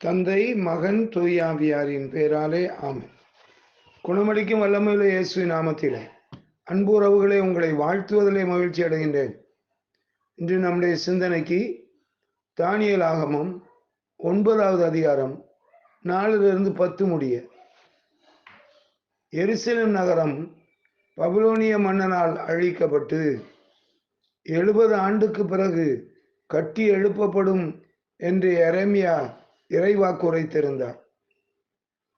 தந்தை மகன் தூயாவியாரின் பேராலே ஆமை குணமளிக்கும் வல்லமையுள்ள இயேசு நாமத்திலே அன்பு உறவுகளை உங்களை வாழ்த்துவதிலே மகிழ்ச்சி அடைகின்றேன். இன்று நம்முடைய சிந்தனைக்கு தானியல் ஆகமம் ஒன்பதாவது அதிகாரம் நாலிலிருந்து பத்து முடிய. எருசலேம் நகரம் பபுலோனிய மன்னனால் அழிக்கப்பட்டு எழுபது ஆண்டுக்கு பிறகு கட்டி எழுப்பப்படும் என்று எரேமியா இறைவாக்கு உரைத்திருந்தார்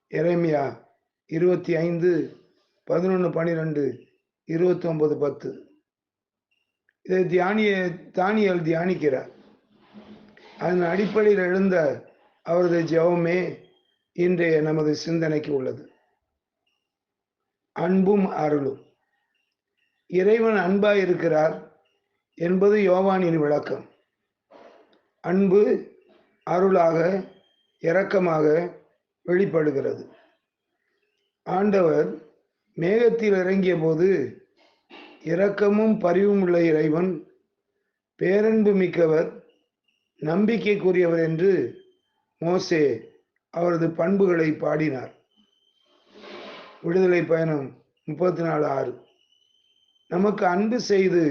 இறைமையா இருபத்தி ஐந்து பதினொன்று பனிரெண்டு இருபத்தி ஒன்பது பத்து. இதை தியானிய தானியல் தியானிக்கிறார். அதன் அடிப்படையில் எழுந்த அவரது ஜெபமே இன்றைய நமது சிந்தனைக்கு உள்ளது. அன்பும் அருளும். இறைவன் அன்பாய் இருக்கிறார் என்பது யோவானின் விளக்கம். அன்பு அருளாக இரக்கமாக வெளிப்படுகிறது. ஆண்டவர் மேகத்தில் இறங்கிய போது இரக்கமும் பரிவும் உள்ள இறைவன் பேரன்பு மிக்கவர் நம்பிக்கைக்குரியவர் என்று மோசே அவரது பண்புகளை பாடினார். விடுதலை பயணம் முப்பத்தி நாலு ஆறு. நமக்கு அன்பு செய்து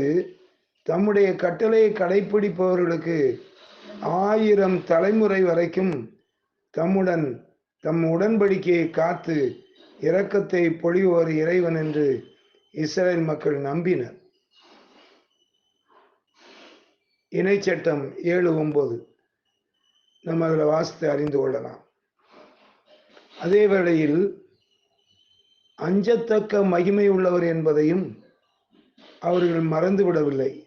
தம்முடைய கட்டளையை கடைபிடிப்பவர்களுக்கு ஆயிரம் தலைமுறை வரைக்கும் தம்முடன் தம் உடன்படிக்கையை காத்து இரக்கத்தை பொழிவோர் இறைவன் என்று இஸ்ரேல் மக்கள் நம்பினர். இணைச்சட்டம் ஏழு ஒன்பது. நம்ம அதில் வாசித்து அறிந்து கொள்ளலாம். அதே வேளையில் அஞ்சத்தக்க மகிமை உள்ளவர் என்பதையும் அவர்கள் மறந்துவிடவில்லை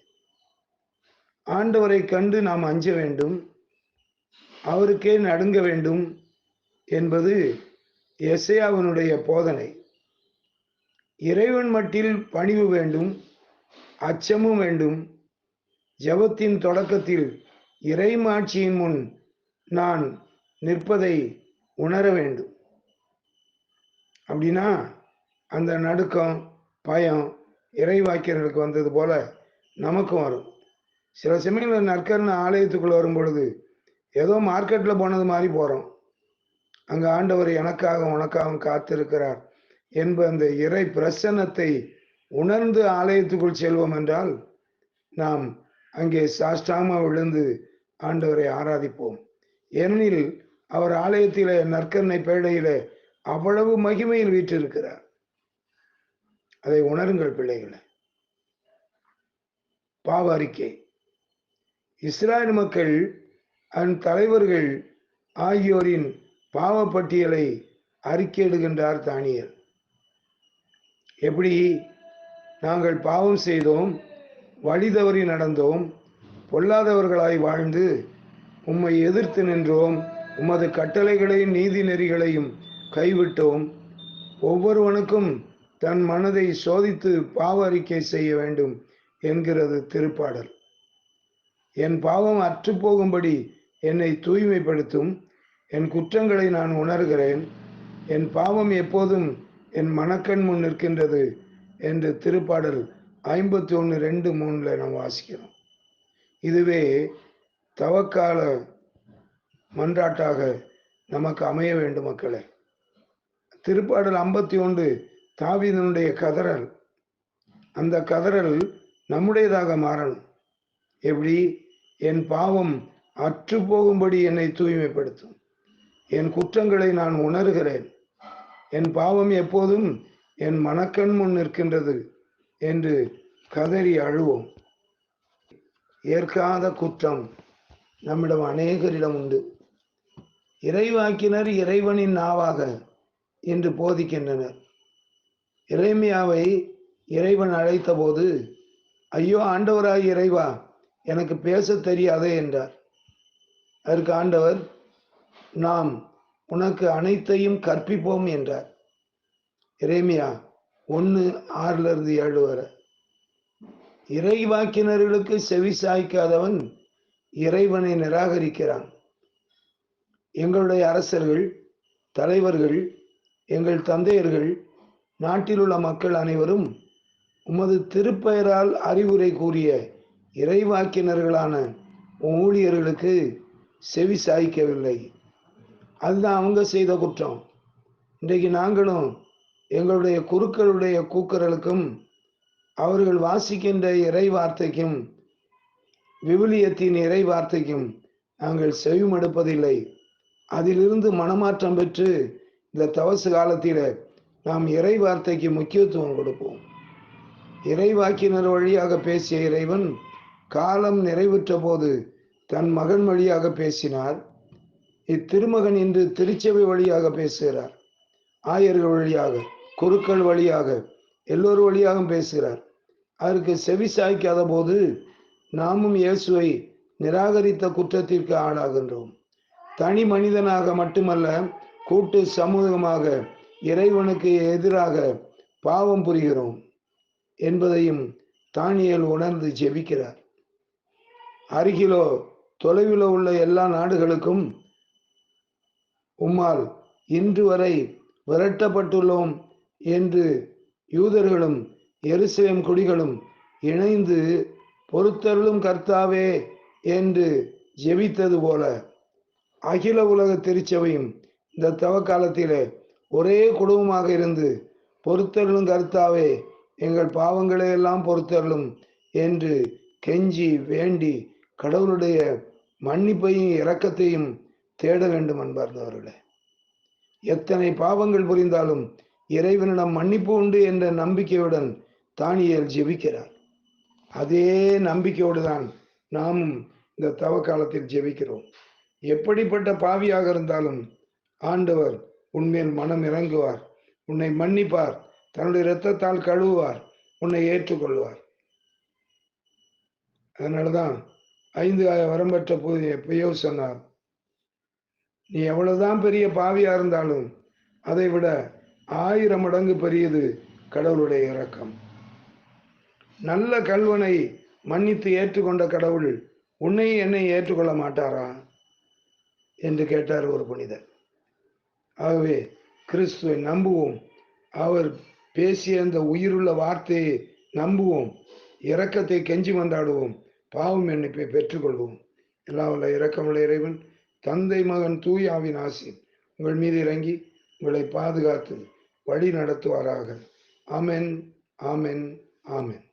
ஆண்டவரை கண்டு நாம் அஞ்ச வேண்டும். அவருக்கே நடுங்க வேண்டும் என்பது எஸ்ஐயாவினுடைய போதனை. இறைவன் மட்டில் பணிவு வேண்டும் அச்சமும் வேண்டும். ஜபத்தின் தொடக்கத்தில் இறைமாட்சியின் முன் நான் நிற்பதை உணர வேண்டும். அப்படின்னா அந்த நடுக்கம் பயம் இறைவாக்கியர்களுக்கு வந்தது போல நமக்கும் வரும். சில சமயங்களில் நற்கர்ண ஆலயத்துக்குள்ள வரும் பொழுது ஏதோ மார்க்கெட்டில் போனது மாதிரி போகிறோம் அங்கே ஆண்டவர் எனக்காக உனக்காகவும் காத்திருக்கிறார் என்ப அந்த இறை பிரசன்னத்தை உணர்ந்து ஆலயத்துக்குள் செல்வோம் என்றால் நாம் அங்கே சாஷ்டாம விழுந்து ஆண்டவரை ஆராதிப்போம். ஏனெனில் அவர் ஆலயத்திலே நற்கண்ணை பேழையிலே அவ்வளவு மகிமையில் வீற்றிருக்கிறார். அதை உணருங்கள் பிள்ளைகளை. பாவ அறிக்கை. இஸ்ராயல் மக்கள் அதன் தலைவர்கள் ஆகியோரின் பாவ பட்டியலை அறிக்கையிடுகின்றார் தானியர் எப்படி நாங்கள் பாவம் செய்தோம் வழி தவறி நடந்தோம் பொல்லாதவர்களாய் வாழ்ந்து உம்மை எதிர்த்து நின்றோம் உமது கட்டளைகளையும் நீதி நெறிகளையும் கைவிட்டோம் ஒவ்வொருவனுக்கும் தன் மனதை சோதித்து பாவ அறிக்கை செய்ய வேண்டும் என்கிறது திருப்பாடல். என் பாவம் அற்றுப்போகும்படி என்னை தூய்மைப்படுத்தும். என் குற்றங்களை நான் உணர்கிறேன். என் பாவம் எப்போதும் என் மனக்கண் முன் நிற்கின்றது என்று திருப்பாடல் ஐம்பத்தி ஒன்று ரெண்டு மூணில் நாம் வாசிக்கிறோம். இதுவே தவக்கால மன்றாட்டாக நமக்கு அமைய வேண்டும் மக்களே. திருப்பாடல் ஐம்பத்தி ஒன்று தாவிதனுடைய கதறல். அந்த கதறல் நம்முடையதாக மாறணும். எப்படி? என் பாவம் அற்று போகும்படி என்னை தூய்மைப்படுத்தும். என் குற்றங்களை நான் உணர்கிறேன். என் பாவம் எப்போதும் என் மனக்கண் முன் நிற்கின்றது என்று கதறி அழுவோம். ஏற்காத குற்றம் நம்மிடம் அநேகரிடம் உண்டு. இறைவாக்கினர் இறைவனின் நாவாக என்று போதிக்கின்றனர். இறைமையாவை இறைவன் அழைத்தபோது ஐயோ ஆண்டவராய் இறைவா எனக்கு பேச தெரியாதே என்றார். அதற்கு ஆண்டவர் நாம் உனக்கு அனைத்தையும் கற்பிப்போம் என்றார். இறைமையா ஒன்று ஆறுல இருந்து ஏழு வரை. இறைவாக்கினர்களுக்கு செவி சாய்க்காதவன் இறைவனை நிராகரிக்கிறான். எங்களுடைய அரசர்கள் தலைவர்கள் எங்கள் தந்தையர்கள் நாட்டில் உள்ள மக்கள் அனைவரும் உமது திருப்பெயரால் அறிவுரை கூறிய இறைவாக்கினர்களான ஊழியர்களுக்கு செவி சாய்க்கவில்லை. அதுதான் அவங்க செய்த குற்றம். இன்றைக்கு நாங்களும் எங்களுடைய குருக்களுடைய கூக்குரலுக்கும் அவர்கள் வாசிக்கின்ற இறை வார்த்தைக்கும் விவிலியத்தின் இறை வார்த்தைக்கும் நாங்கள் செவிமடுப்பதில்லை அதிலிருந்து மனமாற்றம் பெற்று இந்த தவசு காலத்தில் நாம் இறை வார்த்தைக்கு முக்கியத்துவம் கொடுப்போம். இறைவாக்கினர் வழியாக பேசிய இறைவன் காலம் நிறைவுற்ற போது தன் மகன் வழியாக பேசினார். இத்திருமகன் இன்று திருச்சபை வழியாக பேசுகிறார். ஆயர்கள் வழியாக குருக்கள் வழியாக எல்லோர் வழியாகவும் பேசுகிறார். அதற்கு செவி சாய்க்காத போது நாமும் இயேசுவை நிராகரித்த குற்றத்திற்கு ஆளாகின்றோம். தனி மனிதனாக மட்டுமல்ல கூட்டு சமூகமாக இறைவனுக்கு எதிராக பாவம் புரிகிறோம் என்பதையும் தானியல் உணர்ந்து ஜெபிக்கிறார். அருகிலோ தொலைவில் உள்ள எல்லா நாடுகளுக்கும் உம்மால் இன்று வரை விரட்டப்பட்டுள்ளோம் என்று யூதர்களும் எருசலேம் குடிகளும் இணைந்து பொறுத்தருளும் கர்த்தாவே என்று ஜெபித்தது போல. அகில உலக திருச்சபையும் இந்த தவக்காலத்திலே ஒரே குடும்பமாக இருந்து பொறுத்தருளும் கர்த்தாவே எங்கள் பாவங்களை எல்லாம் பொறுத்தருளும் என்று கெஞ்சி வேண்டி கடவுளுடைய மன்னிப்பையும் இரக்கத்தையும் தேட வேண்டும் அன்பார்ந்தவர்களே. எத்தனை பாவங்கள் புரிந்தாலும் இறைவனிடம் மன்னிப்பு உண்டு என்ற நம்பிக்கையுடன் தானியல் ஜெபிக்கிறார். அதே நம்பிக்கையோடு தான் நாம் இந்த தவ காலத்தில் ஜெபிக்கிறோம். எப்படிப்பட்ட பாவியாக இருந்தாலும் ஆண்டவர் உண்மையில் மனம் இறங்குவார் உன்னை மன்னிப்பார் தன்னுடைய இரத்தத்தால் கழுவுவார் உன்னை ஏற்றுக்கொள்வார். அதனாலதான் ஐந்து வரம்பற்ற புதிய எப்பயோ சொன்னார் நீ எவ்வளவுதான் பெரிய பாவியா இருந்தாலும் அதை விட ஆயிரம் மடங்கு பெரியது கடவுளுடைய இரக்கம். நல்ல கல்வனை மன்னித்து ஏற்றுக்கொண்ட கடவுள் உன்னை என்னை ஏற்றுக்கொள்ள மாட்டாரா? என்று கேட்டார் ஒரு புனிதர். ஆகவே கிறிஸ்துவை நம்புவோம். அவர் பேசிய அந்த உயிருள்ள வார்த்தையை நம்புவோம். இரக்கத்தை கெஞ்சி வந்தாடுவோம் பாவம் எண்ணிப்பை பெற்றுக்கொள்வோம். எல்லாவுள்ள உள்ள இரக்கமுள்ள இறைவன் தந்தை மகன் தூயாவின் ஆசி உங்கள் மீது இறங்கி உங்களை பாதுகாத்து வழி நடத்துவாராக. ஆமென் ஆமென் ஆமென்.